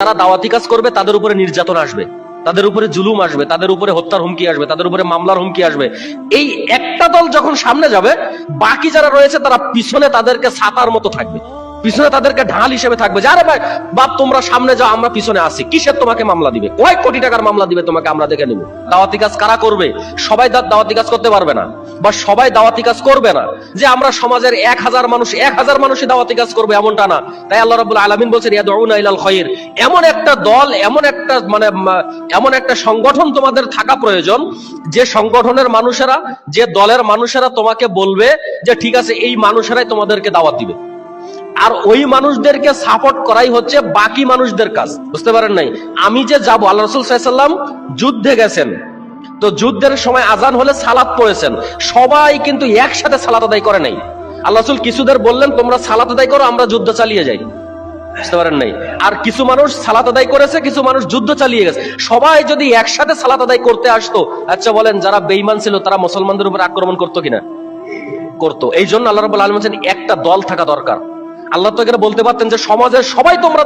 যারা দাওয়াতি কাজ করবে, তাদের উপরে নির্যাতন আসবে, তাদের উপরে জুলুম আসবে, তাদের উপরে হত্যার হুমকি আসবে, তাদের উপরে মামলার হুমকি আসবে। এই একটা দল যখন সামনে যাবে, বাকি যারা রয়েছে, তারা পিছনে তাদেরকে ছাতার মতো থাকবে। পিছনে তাদেরকে ঢাল হিসেবে থাকবে। যে, আরে ভাই, বাপ, তোমরা সামনে যাও, আমরা পিছনে আসি। কিসের তোমাকে মামলা দিবে? কয়েক কোটি টাকার মামলা দিবে তোমাকে? আমরা দেখে নিব। দাওয়াতি কাজ কারা করবে? সবাই দাওয়াতি কাজ করতে পারবে না। বা সবাই দাওয়াতি কাজ করবে না। যে, আমরা সমাজের এক হাজার মানুষ, এক হাজার মানুষই দাওয়াতি কাজ করবে এমনটা না। তাই আল্লাহ রাবুল আলমিন বলছেন, ইয়াদউনা ইলাল খৈর এমন একটা দল, এমন একটা মানে এমন একটা সংগঠন তোমাদের থাকা প্রয়োজন। যে সংগঠনের মানুষেরা, যে দলের মানুষেরা তোমাকে বলবে যে, ঠিক আছে, এই মানুষেরাই তোমাদেরকে দাওয়াত দিবে। আর ওই মানুষদেরকে সাপোর্ট করাই হচ্ছে বাকি মানুষদের কাজ। বুঝতে পারেন নাই? আমি যে যাব, আল্লাহ রসুল সাল্লাম যুদ্ধে গেছেন। তো যুদ্ধের সময় আজান হলে সালাত পড়েছেন। সবাই কিন্তু একসাথে সালাত আদায় করে নাই। আল্লাহ রসুল কিছুদের বললেন, তোমরা সালাত আদায় করো, আমরা যুদ্ধ চালিয়ে যাই। বুঝতে পারেন নাই? আর কিছু মানুষ সালাত আদায় করেছে, কিছু মানুষ যুদ্ধ চালিয়ে গেছে। সবাই যদি একসাথে সালাত আদায় করতে আসতো আচ্ছা বলেন, যারা বেইমান ছিল, তারা মুসলমানদের উপর আক্রমণ করতো কিনা? করতো। এই জন্য আল্লাহ রাবুল আলম একটা দল থাকা দরকার। আল্লাহ তো এখানে বলতে পারতেন যে সমাজের সবাই তোমরা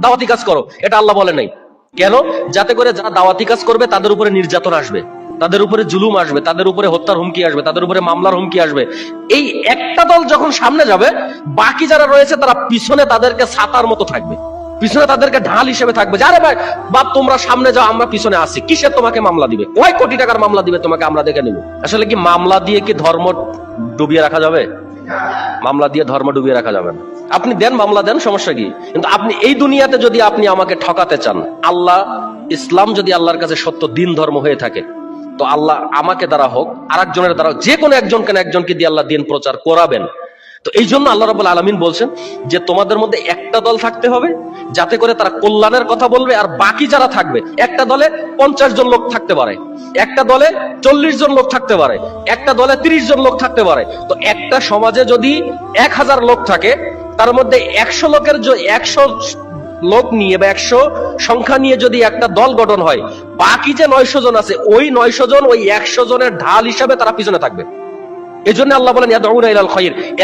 দাওয়াতি কাজ করো। এটা আল্লাহ বলে নাই। কেন? যাতে করে যারা দাওয়াতি কাজ করবে, তাদের উপরে নির্যাতন আসবে, তাদের উপরে জুলুম আসবে, তাদের উপরে হত্যার হুমকি আসবে, তাদের উপরে মামলার হুমকি আসবে। এই একটা দল যখন সামনে যাবে, বাকি যারা রয়েছে, তারা পিছনে তাদেরকে ছাতার মতো থাকবে। পিছনে তাদেরকে ঢাল হিসেবে থাকবে যে, আরে ভাই, বাপ, তোমরা সামনে যাও, আমরা পিছনে আসি কিসের তোমাকে মামলা দিবে? কয় কোটি টাকার মামলা দিবে তোমাকে? আমরা দেখে নিব। আসলে কি মামলা দিয়ে কি ধর্ম ডুবিয়ে রাখা যাবে? মামলা দিয়ে ধর্ম ডুবিয়ে রাখা যাবে না। আপনি দেন মামলা দেন, সমস্যা কি? কিন্তু আপনি এই দুনিয়াতে যদি আপনি আমাকে ঠকাতে চান, আল্লাহ, ইসলাম যদি আল্লাহর কাছে সত্য দিন ধর্ম হয়ে থাকে, তো আল্লাহ আমাকে দ্বারা হোক আর একজনের দ্বারা যে কোনো একজন কেন একজনকে দিয়ে আল্লাহ দিন প্রচার করাবেন। তো এই জন্য আল্লাহ রাবুল আলমিন বলছেন যে তোমাদের মধ্যে একটা দল থাকতে হবে, যাতে করে তারা কল্যাণের কথা বলবে আর বাকি যারা থাকবে, একটা দলে পঞ্চাশ জন লোক থাকতে পারে, একটা দলে চল্লিশ জন লোক থাকতে পারে, একটা দলে তিরিশ জন লোক থাকতে পারে। তো একটা সমাজে যদি এক হাজার লোক থাকে, তার মধ্যে একশো লোকের একশো লোক নিয়ে বা একশো সংখ্যা নিয়ে যদি একটা দল গঠন হয়, বাকি যে নয়শো জন আছে, ওই নয়শো জন ওই একশো জনের ঢাল হিসাবে তারা পিছনে থাকবে। এই জন্য আল্লাহ বলেন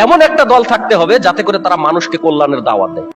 এমন একটা দল থাকতে হবে যাতে করে তারা মানুষকে কল্যাণের দাওয়াত দেয়।